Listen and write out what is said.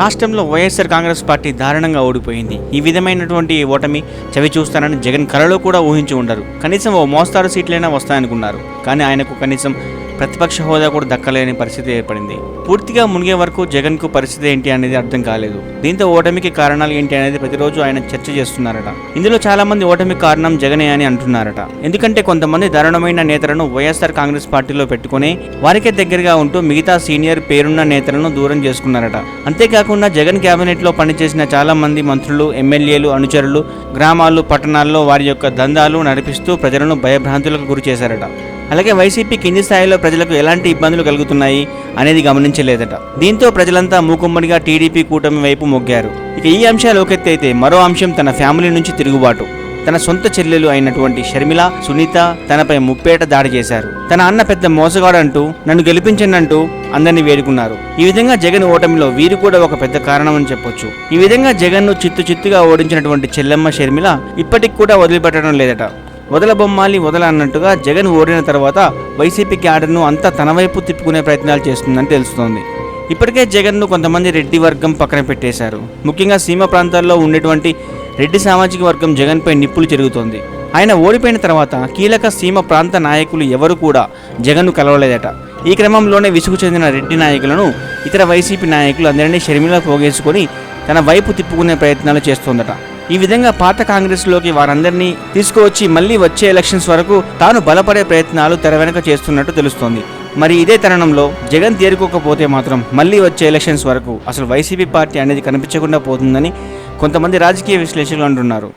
రాష్ట్రంలో వైఎస్ఆర్ కాంగ్రెస్ పార్టీ దారుణంగా ఓడిపోయింది. ఈ విధమైనటువంటి ఓటమి చవి చూస్తానని జగన్ కలలో కూడా ఊహించి ఉండరు. కనీసం ఓ మోస్తారు సీట్లైనా వస్తాయనుకున్నారు. కానీ ఆయనకు కనీసం ప్రతిపక్ష హోదా కూడా దక్కలేని పరిస్థితి ఏర్పడింది. పూర్తిగా మునిగే వరకు జగన్కు పరిస్థితి ఏంటి అనేది అర్థం కాలేదు. దీంతో ఓటమికి కారణాలు ఏంటి అనేది ప్రతిరోజు ఆయన చర్చ చేస్తున్నారట. ఇందులో చాలా మంది ఓటమికి కారణం జగనే అని అంటున్నారట. ఎందుకంటే కొంతమంది దారుణమైన నేతలను వైఎస్ఆర్ కాంగ్రెస్ పార్టీలో పెట్టుకుని వారికే దగ్గరగా ఉంటూ మిగతా సీనియర్ పేరున్న నేతలను దూరం చేసుకున్నారట. అంతేకాకుండా జగన్ కేబినెట్లో పనిచేసిన చాలా మంది మంత్రులు ఎమ్మెల్యేలు అనుచరులు గ్రామాలు పట్టణాల్లో వారి యొక్క దందాలు నడిపిస్తూ ప్రజలను భయభ్రాంతులకు గురి చేశారట. అలాగే వైసీపీ కింది స్థాయిలో ప్రజలకు ఎలాంటి ఇబ్బందులు కలుగుతున్నాయి అనేది గమనించలేదట. దీంతో ప్రజలంతా మూకుమ్మడిగా టీడీపీ కూటమి వైపు మొగ్గారు. ఇక ఈ అంశాలు ఒకెత్తైతే మరో అంశం తన ఫ్యామిలీ నుంచి తిరుగుబాటు. తన సొంత చెల్లెలు అయినటువంటి షర్మిల సునీత తనపై ముప్పేట దాడి చేశారు. తన అన్న పెద్ద మోసగాడంటూ నన్ను గెలిపించనంటూ అందరినీ వేడుకున్నారు. ఈ విధంగా జగన్ ఓటమిలో వీరు కూడా ఒక పెద్ద కారణం అని చెప్పొచ్చు. ఈ విధంగా జగన్ను చిత్తు చిత్తుగా ఓడించినటువంటి చెల్లెమ్మ షర్మిల ఇప్పటికి కూడా వదిలిపెట్టడం లేదట. వదల బొమ్మాలి వదల అన్నట్టుగా జగన్ ఓడిన తర్వాత వైసీపీ క్యాడర్ను అంతా తన వైపు తిప్పుకునే ప్రయత్నాలు చేస్తుందని తెలుస్తోంది. ఇప్పటికే జగన్ను కొంతమంది రెడ్డి వర్గం పక్కన పెట్టేశారు. ముఖ్యంగా సీమ ప్రాంతాల్లో ఉండేటువంటి రెడ్డి సామాజిక వర్గం జగన్పై నిప్పులు జరుగుతోంది ఆయన ఓడిపోయిన తర్వాత కీలక సీమ ప్రాంత నాయకులు ఎవరు కూడా జగన్ను కలవలేదట. ఈ క్రమంలోనే విసుగు చెందిన రెడ్డి నాయకులను ఇతర వైసీపీ నాయకులు అందరినీ షర్మిల పోగేసుకొని తన వైపు తిప్పుకునే ప్రయత్నాలు చేస్తోందట. ఈ విధంగా పాత కాంగ్రెస్లోకి వారందరినీ తీసుకువచ్చి మళ్ళీ వచ్చే ఎలక్షన్స్ వరకు తాను బలపడే ప్రయత్నాలు తెర వెనక చేస్తున్నట్టు తెలుస్తోంది. మరి ఇదే తరుణంలో జగన్ తేరుకోకపోతే మాత్రం మళ్ళీ వచ్చే ఎలక్షన్స్ వరకు అసలు వైసీపీ పార్టీ అనేది కనిపించకుండా పోతుందని కొంతమంది రాజకీయ విశ్లేషకులు అంటున్నారు.